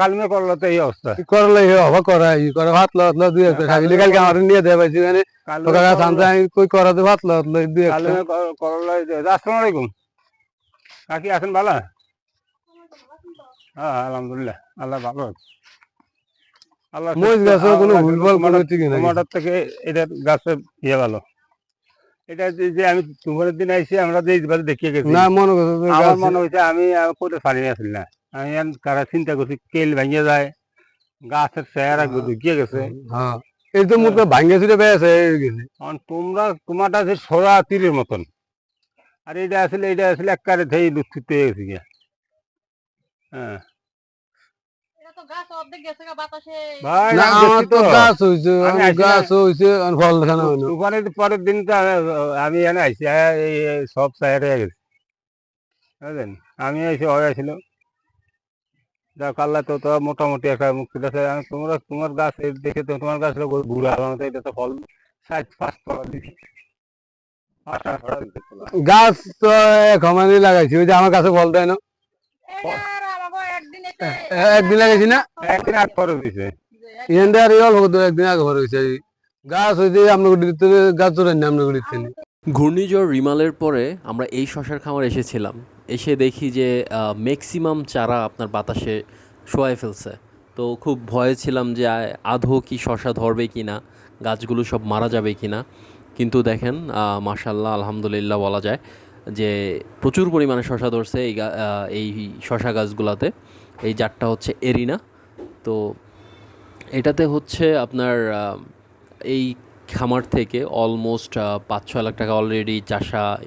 কালমে করল তো এই অবস্থা। করলে এই হবা করা ই করে ভাত লাতলা দুই একটা। খাইলে কালকে আমার নিয়ে দেয় পাইছি মানে আমি কই ভাত লাতলা দুই একটা। কালমে করল আসসালামু আলাইকুম। কাকি আছেন ভালো? হ্যাঁ আলহামদুলিল্লাহ। আল্লাহ ভালো আল্লাহ মরিচ কোনো আল্লাহ ভুলভাল কোনো ঠিক নাই। টমাটোর থেকে গাছের ইয়ে ভালো। এটা যে আমি তোমার দিন আইসি আমরা যে দেখিয়ে গেছি। না মনে করছ আমার মনে হয়েছে আমি কোথাও পারি আসল। না আমি কারা চিন্তা করছি কেল ভেঙে যায় গাছের চেহারা ঢুকিয়ে গেছে। হ্যাঁ। এই তো মুখ ভাঙ্গে চুরে বেড়েছে তোমরা তোমারটা আছে সোজা তীরের মতন। আর এটা আসলে এটা আসলে একবারে থেই দুঃখিত হয়ে গেছে গিয়া। হ্যাঁ। পরের দিন তো আমি- আইসি এই সব সাইড হয়ে গেছে। বুঝলেন? আমি এসে হয়ে যাক আল্লাহ তো তো মোটামুটি একটা মুক্তি তোমরা তোমার গাছ দেখে তো তোমার গাছ ঘুরা আমার তো এটা তো ফল সাইজ পাঁচ। গাছ তো এক লাগাইছি ওই যে আমার কাছে ফল দেয় না। একদিন লাগাইছি না? একদিন আগ পরে দিছে। এখান আর একদিন আগে হয়েছে গাছ হইছে আপনাকে দিতে গাছ দিতে। ঘূর্ণিঝড় রিমালের পরে আমরা এই শশার খামার এসেছিলাম। এসে দেখি যে ম্যাক্সিমাম চারা আপনার বাতাসে শোয়ায় ফেলছে। তো খুব ভয়ে ছিলাম যে, আ- আদৌ কি শশা ধরবে কি না, গাছগুলো সব মারা যাবে কি না। কিন্তু দেখেন মাশাল্লাহ আলহামদুলিল্লাহ বলা যায় যে, প্রচুর পরিমাণে শশা ধরছে এই এই শশা গাছগুলাতে। এই জাতটা হচ্ছে এরিনা। তো এটাতে হচ্ছে আপনার এই খামার থেকে অলমোস্ট পাঁচ ছয় লাখ টাকা অলরেডি চাষা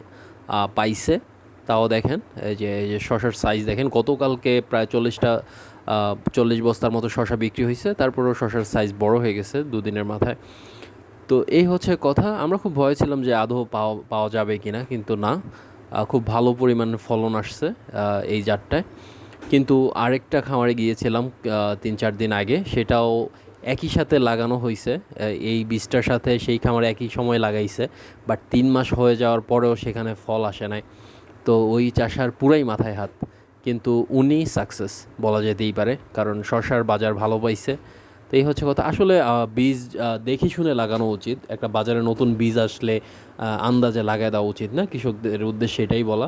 পাইছে। তাও দেখেন, এই যে এই যে শশার সাইজ দেখেন, গতকালকে প্রায় চল্লিশটা চল্লিশ বস্তার মতো শশা বিক্রি হয়েছে, তারপরেও শশার সাইজ বড় হয়ে গেছে দুদিনের মাথায়। তো এই হচ্ছে কথা, আমরা খুব ভয় ছিলাম যে আদৌ পাওয়া পাওয়া যাবে কি না কিন্তু না খুব ভালো পরিমাণে ফলন আসছে এই জাতটায়। কিন্তু আরেকটা খামারে গিয়েছিলাম তিন চার দিন আগে, সেটাও একই সাথে লাগানো হয়েছে এই বীজটার সাথে সেই খামারে একই সময় লাগাইছে বাট তিন মাস হয়ে যাওয়ার পরেও সেখানে ফল আসে নাই। তো ওই চাষার পুরাই মাথায় হাত। কিন্তু উনি সাকসেস বলা যেতেই পারে, কারণ শশার বাজার ভালো পাইছে। তো এই হচ্ছে কথা। আসলে বীজ দেখে শুনে লাগানো উচিত। একটা বাজারে নতুন বীজ আসলে আন্দাজে লাগায় দেওয়া উচিত না? কৃষকদের উদ্দেশ্যে এটাই বলা।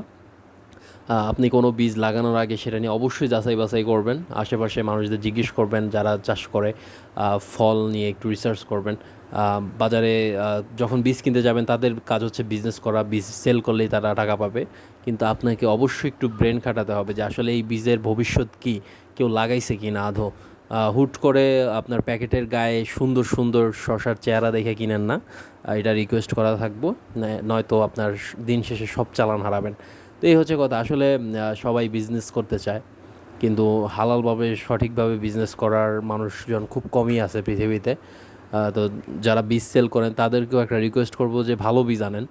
আপনি কোনো বীজ লাগানোর আগে সেটা নিয়ে অবশ্যই যাচাই বাছাই করবেন। আশেপাশে মানুষদের জিজ্ঞেস করবেন, যারা চাষ করে ফল নিয়ে একটু রিসার্চ করবেন। বাজারে যখন বীজ কিনতে যাবেন, তাদের কাজ হচ্ছে বিজনেস করা, বীজ সেল করলেই তারা টাকা পাবে। কিন্তু আপনাকে অবশ্যই একটু ব্রেন খাটাতে হবে যে আসলে এই বীজের ভবিষ্যৎ কি, কেউ লাগাইছে কি না আধো হুট করে আপনার প্যাকেটের গায়ে সুন্দর সুন্দর শশার চেহারা দেখে কিনেন না। এটা রিকোয়েস্ট করা থাকব। নয়তো আপনার দিন শেষে সব চালান হারাবেন। এই হচ্ছে কথা। আসলে সবাই বিজনেস করতে চায়, কিন্তু হালালভাবে, সঠিকভাবে বিজনেস করার মানুষজন খুব কমই আছে পৃথিবীতে। তো যারা বীজ সেল করেন, তাদেরকেও একটা রিকোয়েস্ট করব যে ভালো বীজ আনেন।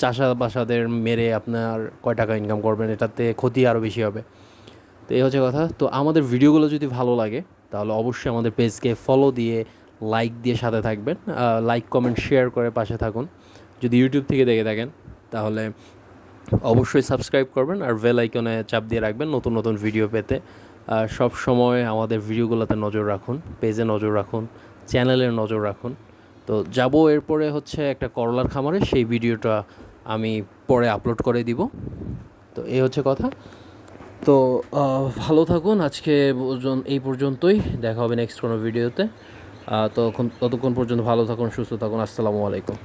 চাষাবাসাদের মেরে আপনার কয় টাকা ইনকাম করবেন, এটাতে ক্ষতি আরও বেশি হবে। তো এই হচ্ছে কথা। তো আমাদের ভিডিওগুলো যদি ভালো লাগে, তাহলে অবশ্যই আমাদের পেজকে ফলো দিয়ে লাইক দিয়ে সাথে থাকবেন। লাইক কমেন্ট শেয়ার করে পাশে থাকুন। যদি ইউটিউব থেকে দেখে থাকেন, তাহলে অবশ্যই সাবস্ক্রাইব করবেন আর বেল আইকনে চাপ দিয়ে রাখবেন নতুন নতুন ভিডিও পেতে। আর সব সময় আমাদের ভিডিওগুলোতে নজর রাখুন পেজে নজর রাখুন চ্যানেলে নজর রাখুন। তো যাব এরপরে হচ্ছে একটা করলার খামারে, সেই ভিডিওটা আমি পরে আপলোড করে দিব। তো এই হচ্ছে কথা। তো ভালো থাকুন, আজকে এই পর্যন্তই। দেখা হবে নেক্সট কোনো ভিডিওতে তখন ততক্ষণ পর্যন্ত ভালো থাকুন, সুস্থ থাকুন। আসসালামু আলাইকুম।